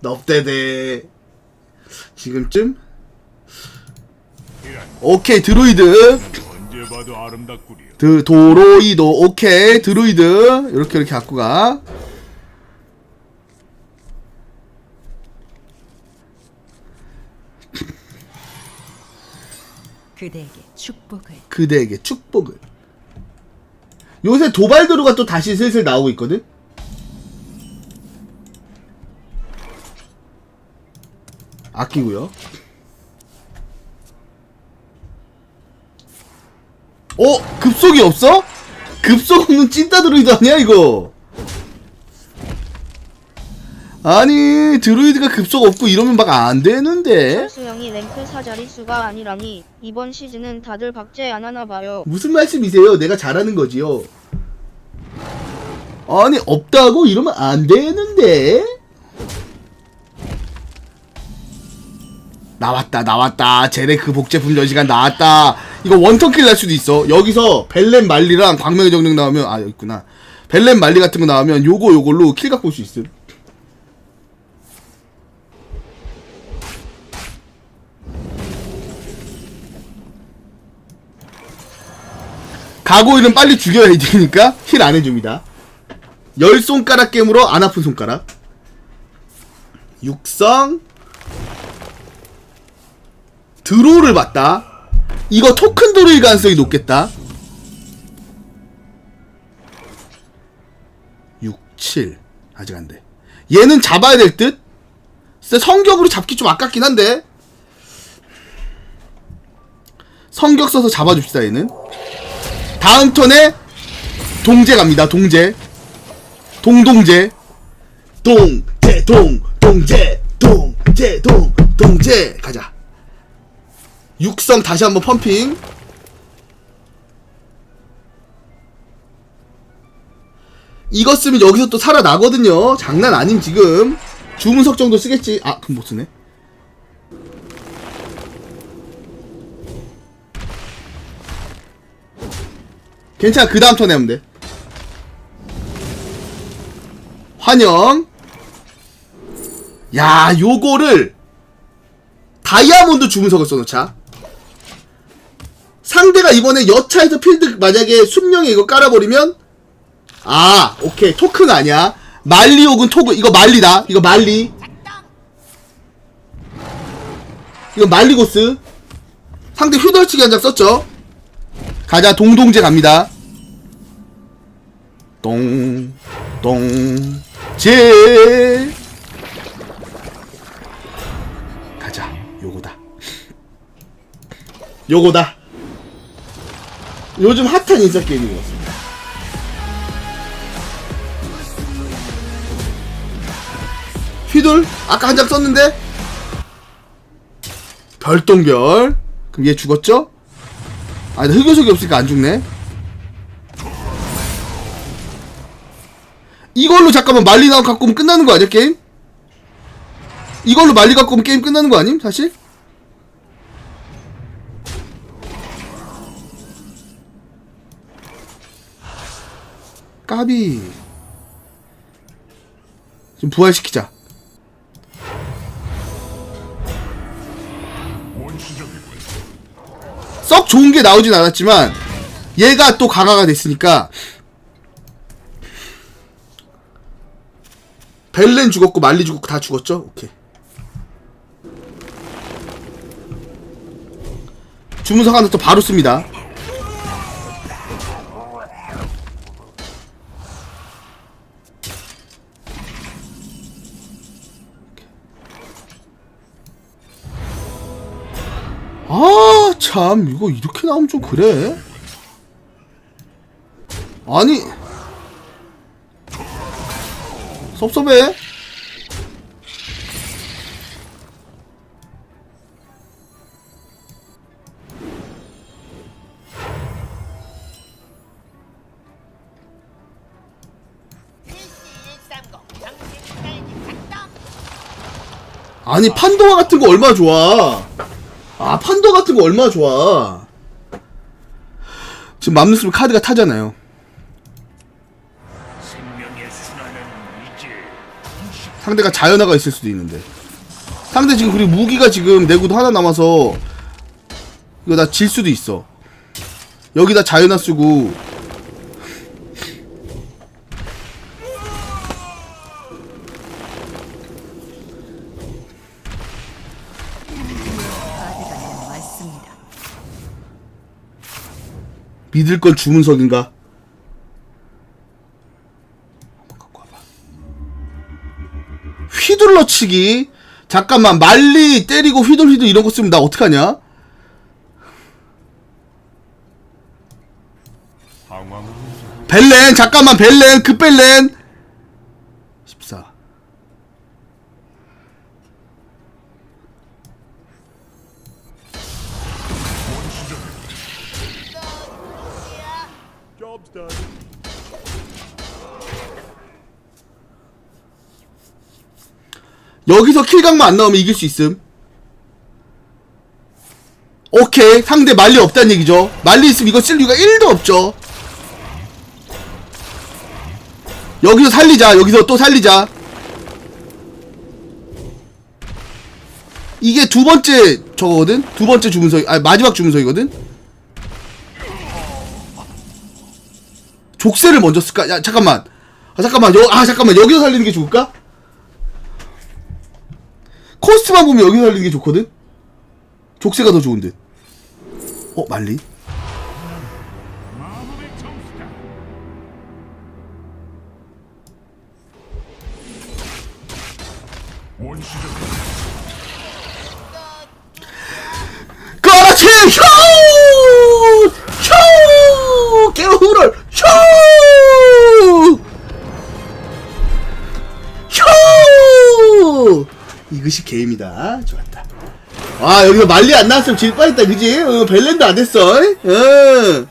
넙대대. 지금쯤? 오케이 아름답구려. 드 도로이도 오케이 드루이드. 이렇게 이렇게 갖고 가. 그대에게 축복을. 그대에게 축복을. 요새 도발드루가 또 다시 슬슬 나오고 있거든 아끼고요 어? 급속이 없어? 급속 없는 찐따 드루이드 아니야 이거 아니 드루이드가 급속 없고 이러면 막 안 되는데 수영이 랭크 사자릿수가 아니라니 이번 시즌은 다들 박제 안 하나 봐요. 무슨 말씀이세요? 내가 잘하는 거지요. 아니 없다고 이러면 안 되는데. 나왔다 나왔다. 제레크 복제품 전시관 나왔다. 이거 원턴킬 날 수도 있어. 여기서 벨렌 말리랑 광명의 정령 나오면 아 있구나. 벨렌 말리 같은 거 나오면 요거 요걸로 킬 갖고 올 수 있음. 가고일은 빨리 죽여야 되니까 힐 안 해줍니다. 열 손가락 게임으로 안 아픈 손가락. 육성 드로우를 봤다. 이거 토큰 드로일 가능성이 높겠다. 6, 7 아직 안 돼. 얘는 잡아야 될 듯. 성격으로 잡기 좀 아깝긴 한데. 성격 써서 잡아줍시다 얘는. 다음 턴에 동제 갑니다. 동제. 동동제. 동제 동 동제 동제 동 동제 가자. 육성 다시 한번 펌핑. 이거 쓰면 여기서 또 살아나거든요. 장난 아님 지금. 주문석 정도 쓰겠지. 아, 그럼 못 쓰네. 괜찮아 그 다음 턴에 하면 돼 환영 야 요거를 다이아몬드 주문석을 써놓자 상대가 이번에 여차에서 필드 만약에 순명에 이거 깔아버리면 아 오케이. 토큰 아니야. 말리 혹은 토그 이거 말리다. 이거 말리. 이거 말리고스. 상대 휘덜치기 한 장 썼죠? 가자. 동동제 갑니다. 동 동제. 가자. 요거다. 요거다. 요즘 핫한 인싸 게임인 것 같습니다. 휘돌 아까 한 장 썼는데 별똥별 그럼 얘 죽었죠? 아, 근데 흑요석이 없으니까 안 죽네. 이걸로 잠깐만 말리 나와 갖고 오면 끝나는 거 아니야, 게임? 이걸로 말리 갖고 오면 게임 끝나는 거 아님, 사실? 까비. 좀 부활시키자. 썩 좋은 게 나오진 않았지만 얘가 또 강화가 됐으니까 벨렌 죽었고 말리 죽었고 다 죽었죠? 오케이 주문석 하나 또 바로 씁니다 아, 참, 이거 이렇게 나오면 좀 그래. 아니. 섭섭해. 아니, 판도와 같은 거 얼마나 좋아. 아 판도 같은 거 얼마나 좋아. 지금 맘 놓으면 카드가 타잖아요. 상대가 자연화가 있을 수도 있는데. 상대 지금 그리고 무기가 지금 내구도 하나 남아서 이거 나 질 수도 있어. 여기다 자연화 쓰고 믿을 건 주문석인가? 휘둘러치기. 잠깐만 말리 때리고 휘둘휘둘 이런 거 쓰면 나 어떡하냐? 벨렌 잠깐만 벨렌 급벨렌 Done. 여기서 킬각만 안 나오면 이길 수 있음. 오케이. 상대 말리 없다는 얘기죠. 말리 있으면 이거 쓸 이유가 1도 없죠. 여기서 살리자. 여기서 또 살리자. 이게 두 번째 저거거든? 두 번째 주문석 아 마지막 주문석이거든 족쇄를 먼저 쓸까 야 잠깐만 아 잠깐만 여, 아 잠깐만 여기서 살리는 게 좋을까 코스트만 보면 여기서 살리는 게 좋거든? 족쇄가 더 좋은 듯. 어, 말리? 원시적 이것이 게임이다. 좋았다. 아, 여기서 말리 안 나왔으면 질 뻔했다, 그지? 어, 벨렌도 안 됐어. 응.